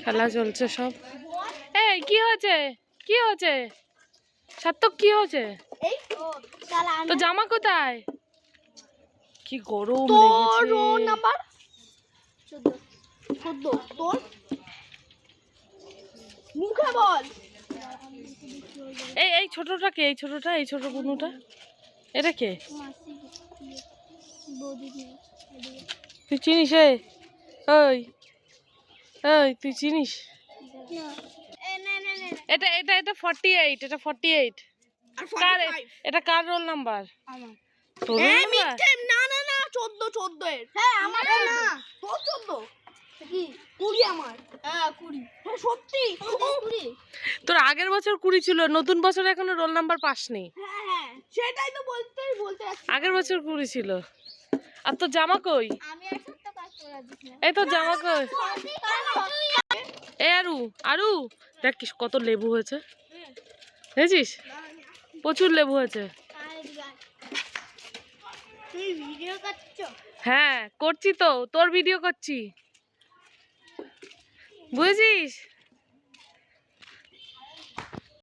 খেলা চলছে সব। এই কি হয়েছে? কি হয়েছে? সার্থক কি হয়েছে? তো জামা কোথায়? কি গরম নাম্বার? তোর? মুখে বল। এই এই ছোটটা কে? এই ছোটটা এই ছোট বুনুটা? এটা কে? তুই চিনিস ওই ওই তুই চিনিস? এটা এটা এটা ফর্টি এইট এটা ফর্টি এইট কার এটা কার রোল নাম্বার তোর না না না চোদ্দ চোদ্দ এর। হ্যাঁ আমার না তোর চোদ্দ? কুড়ি আমার। হ্যাঁ হ্যাঁ সত্যি তোর আগের বছর কুড়ি ছিল নতুন বছর এখনও রোল নাম্বার পাসনি। হ্যাঁ হ্যাঁ সেটাই তো বলতে বলতে আগের বছর কুড়ি ছিল। আর তোর জামা কই? আমি এই তোর জামা এ আরু আরু। দেখ কত লেবু হয়েছে। দেখেছিস? প্রচুর লেবু হয়েছে। হ্যাঁ করছি তো। তোর ভিডিও করছি। বুঝেছিস?